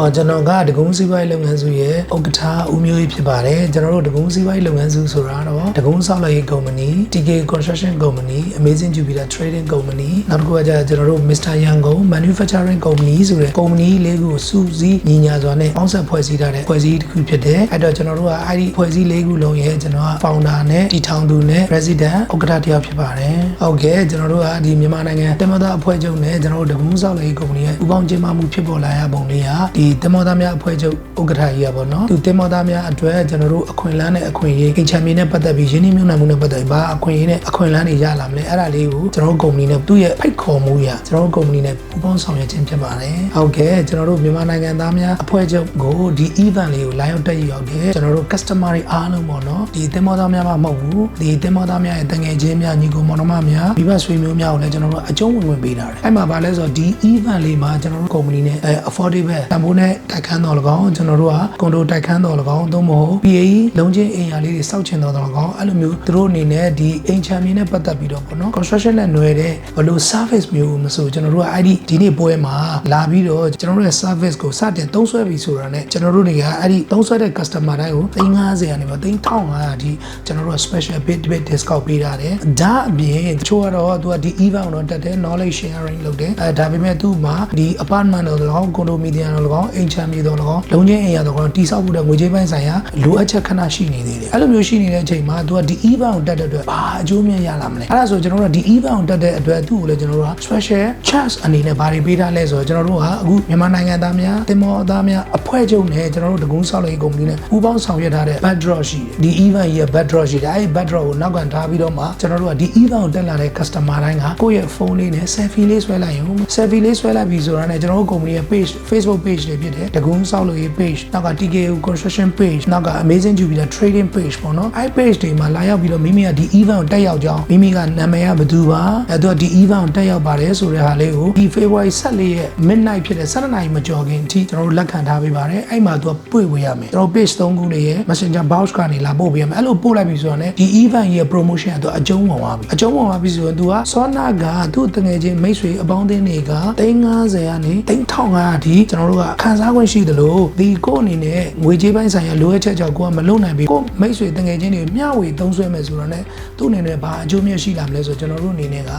ဟောကျွန်တော်ကဒဂုံစီးပွားရေးလုပ်ငန်းစုရဲ့ဥက္ကဋ္ဌဦးမျိုးကြီးဖြစ်ပါတယ်ကျွန်တော်တို့ဒဂုံစီးပွားရေးလုပ်ငန်းစုဆိုတာတော့ဒဂုံဆောက်လုပ်ရေးကုမ္ပဏီ TK Construction Company Amazing Jupiter Trading Company နောက်တစ်ခုကကျကျွန်တော်တို့ Mr. Yangon Manufacturing Company ဆိုတဲ့ကုမ္ပဏီလေးခုကိုစုစည်းညီညာစွာနဲ့ပေါင်းစပ်ဖွဲ့စည်းထားတဲ့ဖွဲ့စည်းတစ်ခုဖြစ်တယ်အဲ့တော့ကျွန်တော်တို့ကအဲ့ဒီဖွဲ့စည်းလေးခုလုံးရဲ့ကျွန်တော်က founder နဲ့တည်ထောင်သူနဲ့ president ဥက္ကဋ္ဌတစ်ယောက်ဖြစ်ပါတယ်ဟုတ်ကဲ့ကျွန်တော်တို့ကဒီမြန်မာနိုင်ငံတမန်တော်အဖွဲ့ချုပ်နဲ့ကျွန်တော်တို့ဒဂုံဆောက်လုပ်ရေးကုမ္ပဏီရဲ့ပူးပေါင်းကျင်းပမှုဖြစ်ပေါ်လာရပုံလေးဟာဒီတမောသားများအဖွဲ့ချုပ်ဥက္ကဋ္ဌကြီးอ่ะဗောနော်သူတမောသားများအတွက်ကျွန်တော်တို့အခွင့်အလမ်းနဲ့အခွင့်အရေးကိန်းချမ်းမြေနဲ့ပတ်သက်ပြီးရင်းနှီးမြှုပ်နှံမှုနဲ့ပတ်သက်ပြီးဘာအခွင့်အရေးနဲ့အခွင့်အလမ်းတွေရလာမလဲအဲ့ဒါလေးကိုကျွန်တော်တို့ကုမ္ပဏီနဲ့သူ့ရဲ့ဖိတ်ခေါ်မှုရကျွန်တော်တို့ကုမ္ပဏီနဲ့ပူးပေါင်းဆောင်ရွက်ခြင်းဖြစ်ပါတယ်ဟုတ်ကဲ့ကျွန်တော်တို့မြန်မာနိုင်ငံသားများအဖွဲ့ချုပ်ကိုဒီ event လေးကိုလာရောက်တက်ရောက်တယ်ကျွန်တော်တို့ customer တွေအားလုံးပေါ့နော်ဒီတမောသားများမှမဟုတ်ဘူးဒီတမောသားများရဲ့တငယ်ချင်းများညီကိုမောင်နှမများမိဘဆွေမျိုးများကိုလည်းကျွန်တော်တို့အကျုံးဝင်ဝင်ပေးတာတယ်အဲ့မှာဗာလဲဆိုတော့ဒီ event လေးမှာကျွန်တော်တို့ကုမ္ပဏီနဲ့အဲ affordable တန်ဖိုးနဲ့တိုက်ခန်းတော်၎င်းကျွန်တော်တို့ကကွန်ဒိုတိုက်ခန်းတော်၎င်းသို့မဟုတ် PAE လုံးချင်းအိမ်ယာလေးတွေစောက်ချင်တော်တော်၎င်းအဲ့လိုမျိုးသူတို့အနေနဲ့ဒီအိမ်ချမ်းမြေနဲ့ပတ်သက်ပြီးတော့ပေါ့နော် construction နဲ့ຫນွယ်တဲ့ဘလို့ service မျိုးမဆိုကျွန်တော်တို့ကအဲ့ဒီဒီနေ့ပွဲမှာလာပြီးတော့ကျွန်တော်တို့ရဲ့ service ကိုစတင်သုံးစွဲပြီးဆိုတာနဲ့ကျွန်တော်တို့တွေကအဲ့ဒီသုံးစွဲတဲ့ customer တိုင်းကို350ကနေပါ3500အထိကျွန်တော်တို့က special bit bit discount ပေးထားတယ်ဒါအပြင်တချို့ကတော့သူကဒီ event တော့တက်တယ် knowledge sharing လုပ်တယ်အဲဒါပေမဲ့သူ့မှာဒီ apartment တော့၎င်း condominium တော့၎င်းအိမ်ချမ်းမြေတော့၎င်းလုံချင်းအိမ်ရတော့၎င်းတိဆောက်ဖို့တဲ့ငွေကြေးပိုင်းဆိုင်ရာလိုအပ်ချက်ခဏရှိနေသေးတယ်အဲ့လိုမျိုးရှိနေတဲ့အချိန်မှာသူကဒီ event ကိုတက်တဲ့အတွက်ဘာအကျိုးမြတ်ရလာမလဲအဲ့ဒါဆိုကျွန်တော်တို့ကဒီ event ကိုတက်တဲ့အတွက်သူ့ကိုလည်းကျွန်တော်တို့က special chance အနေနဲ့ဘာတွေပေးထားလဲဆိုတော့ကျွန်တော်တို့ကအခုမြန်မာနိုင်ငံသားများတင်မောသားများအဖွဲ့ချုပ်နဲ့ကျွန်တော်တို့တကုန်းဆောက်လုပ်ရေးကုမ္ပဏီနဲ့ပူးပေါင်းဆောင်ရွက်ထားတဲ့ backdrop ရှိတယ်ဒီ event ရဲ့ backdrop ရှိတယ်အဲ့ဒီ backdrop ကိုနောက်ကန်ထားပြီးတော့မှကျွန်တော်တို့ကဒီ event ကိုတက်လာတဲ့ customer တိုင်းကကိုယ့်ရဲ့ဖုန်းလေးနဲ့ selfie လေးဆွဲလိုက်ရုံ selfie လေးဆွဲလိုက်ပြီဆိုတာနဲ့ကျွန်တော်တို့ကုမ္ပဏီရဲ့ page Facebook page တွေဖြစ်တယ်တကုန်းဆောက်လုပ်ရေး page နောက်က TKU construction page နောက်က Amazing Jupiter trading page ပေါ့နော်အဲ့ page တွေမှာလာရောက်ပြီးတော့မိမိကဒီ event ကိုတက်ရောက်ကြောင်းမိမိကနာမည်ကဘယ်သူပါအဲ့တော့ဒီ event ကိုတက်ရောက်ပါတယ်ဆိုတဲ့ဟာလေးကိုဒီ February 14ရက် midnight ဖြစ်တဲ့7နာရီမကျော်ခင်အထိကျွန်တော်တို့လက်ခံထားပေးပါတယ်အဲ့မှာသူကပွေဝေးရမယ်ကျွန်တော် page 3ခုလေးရဲ့ Messenger box ကနေလာပို့ပေးရမယ်အဲ့လိုပို့လိုက်ပြီဆိုတော့ ਨੇ ဒီ event ရဲ့ promotion ကသူအကျုံးဝင်သွားပြီအကျုံးဝင်သွားပြီဆိုတော့သူကစောနာကသူ့တငယ်ချင်းမိတ်ဆွေအပေါင်းအသင်းတွေက350ကနေ3500အထိကျွန်တော်တို့ကခံစား권ရှိတယ်လို့ဒီကိုအနေနဲ့ငွေကြေးပိုင်းဆိုင်ရာလိုအပ်ချက်ကြောင့်ကိုကမလုံနိုင်ပြီကိုမိတ်ဆွေတငယ်ချင်းတွေမျှဝေသုံးစွဲမယ်ဆိုတော့ ਨੇ သူ့အနေနဲ့ဘာအကျိုးမြတ်ရှိလာမလဲဆိုတော့ကျွန်တော်တို့အနေနဲ့က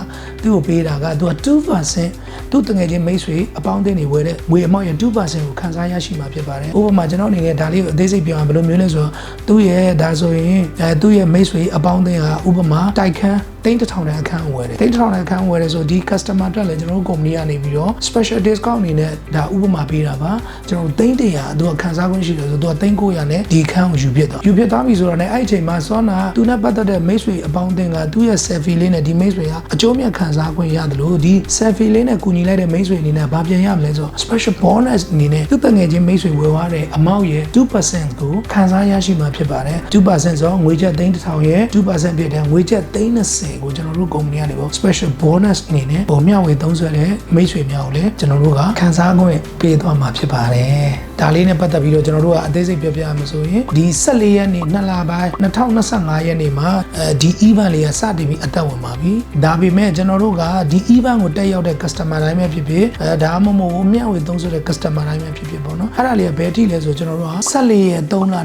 သူ့ကိုပေးတာကသူက2%သူ့တငယ်ချင်းမိတ်ဆွေအပေါင်းအသင်းတွေဝယ်တဲ့ငွေအမောက်ရဲ့2%ကိုခံစားရရှိမှာဖြစ်ပါတယ်ဥပမာကျွန်တော်အနေနဲ့ဒါလေးကိုအသေးစိတ်ပြောအောင်ဘယ်လိုမျိုးလဲဆိုတော့သူ့ရဲ့ဒါဆိုရင်အဲသူ့ရဲ့မိတ်ဆွေအပေါင်းအသင်းကဥပမာတိုက်ခန်း 3000တန်အခန်းဝယ်တယ်3000တန်အခန်းဝယ်တယ်ဆိုဒီ customer အတွက်လည်းကျွန်တော်တို့ company ကနေပြီးတော့ special discount အနေနဲ့ဒါဥပမာပေးတာပါကျွန်တော်3100သူကခံစားခွင့်ရှိတယ်ဆိုသူက3900နဲ့ဒီခန်းကိုယူပြစ်သွားယူပြစ်သွားပြီဆိုတော့လည်းအဲ့အချိန်မှာစွမ်းနာသူနဲ့ပတ်သက်တဲ့မိတ်ဆွေအပေါင်းအသင်းကသူ့ရဲ့ selfie လေးနဲ့ဒီမိတ်ဆွေကအကျိုးမြတ်ခံစားခွင့်ရတယ်လို့ဒီ selfie လေးနဲ့ကူညီလိုက်တဲ့မိတ်ဆွေအနေနဲ့ဘာပြန်ရမလဲဆိုတော့ special bonus အနေနဲ့သူ့တငယ်ချင်းမိတ်ဆွေဝယ်သွားတဲ့အမောက်ရဲ့2%ကိုခံစားရရှိမှာဖြစ်ပါတယ်2%ဆိုငွေချက်3000ရဲ့2%ဖြစ်တဲ့ငွေချက်30တွေကိုကျွန်တော်တို့ကုမ္ပဏီကနေပေါ့ special bonus အနေနဲ့ပုံမျှဝေသုံးဆွဲတဲ့မိတ်ဆွေများကိုလည်းကျွန်တော်တို့ကခန်းစားခွင့်ပေးသွားမှာဖြစ်ပါတယ်။ဒါလေးနဲ့ပတ်သက်ပြီးတော့ကျွန်တော်တို့ကအသေးစိတ်ပြောပြရမှာဆိုရင်ဒီ14ရက်နေ့2လပိုင်း2025ရက်နေ့မှာအဲဒီ event လေးကစတင်ပြီးအသက်ဝင်ပါပြီ။ဒါပေမဲ့ကျွန်တော်တို့ကဒီ event ကိုတက်ရောက်တဲ့ customer တိုင်းပဲဖြစ်ဖြစ်အဲဒါမှမဟုတ်မျှဝေသုံးဆွဲတဲ့ customer တိုင်းပဲဖြစ်ဖြစ်ပေါ့နော်။အဲ့ဒါလေးကဘယ်တိလဲဆိုကျွန်တော်တို့က14ရက်3လ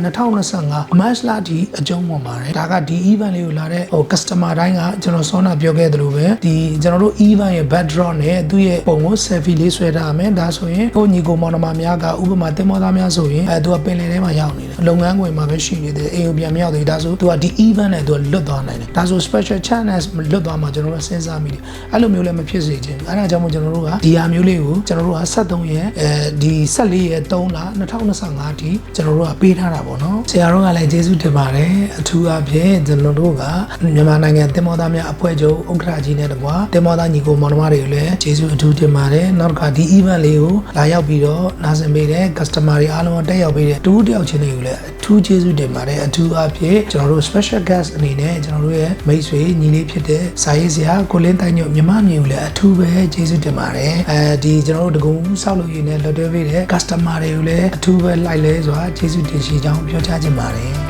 2025 March လအထိအကျုံးဝင်ပါတယ်။ဒါကဒီ event လေးကိုလာတဲ့ဟို customer တိုင်းကကျွန်တော်စောနာပြောခဲ့သလိုပဲဒီကျွန်တော်တို့ event ရဲ့ backdrop နဲ့သူ့ရဲ့ပုံကို selfie လေးဆွဲထားရမယ်ဒါဆိုရင်ကိုညီကိုမောင်နှမများကဥပမာတင်မောသားများဆိုရင်အဲသူကပင်လယ်ထဲမှာရောက်နေတယ်လုပ်ငန်းခွင်မှာပဲရှိနေတယ်အိမ်ကိုပြန်မရောက်သေးဒါဆိုသူကဒီ event နဲ့သူကလွတ်သွားနိုင်တယ်ဒါဆို special chance လွတ်သွားမှာကျွန်တော်တို့စဉ်းစားမိတယ်အဲ့လိုမျိုးလည်းမဖြစ်စေချင်ဘူးအဲ့ဒါကြောင့်မို့ကျွန်တော်တို့ကဒီဟာမျိုးလေးကိုကျွန်တော်တို့က73ရက်အဲဒီ14ရက်3လ2025အထိကျွန်တော်တို့ကပေးထားတာပေါ့နော်ဆရာတို့ကလည်းကျေးဇူးတင်ပါတယ်အထူးအဖြင့်ကျွန်တော်တို့ကမြန်မာနိုင်ငံတင်မောသားများအဖွဲ့ချုပ်ဥက္ကဋ္ဌကြီးနဲ့တကွာတင်မောသားညီကိုမောင်နှမတွေကိုလည်းကျေးဇူးအထူးတင်ပါတယ်နောက်တစ်ခါဒီ event လေးကိုလာရောက်ပြီးတော့နားဆင်ပေးတဲ့ customer တွေအားလုံးတက်ရောက်ပေးတဲ့တူတယောက်ချင်းတွေကိုလည်းအထူးကျေးဇူးတင်ပါတယ်အထူးအဖြင့်ကျွန်တော်တို့ special guest အနေနဲ့ကျွန်တော်တို့ရဲ့မိတ်ဆွေညီလေးဖြစ်တဲ့စာရေးဆရာကိုလင်းတိုင်းညို့မြမမြေကိုလည်းအထူးပဲကျေးဇူးတင်ပါတယ်အဲဒီကျွန်တော်တို့တကုံဆောက်လုပ်ရည်နဲ့လွတ်တွဲပေးတဲ့ customer တွေကိုလည်းအထူးပဲလိုက်လဲစွာကျေးဇူးတင်ရှိကြောင်းပြောကြားချင်ပါတယ်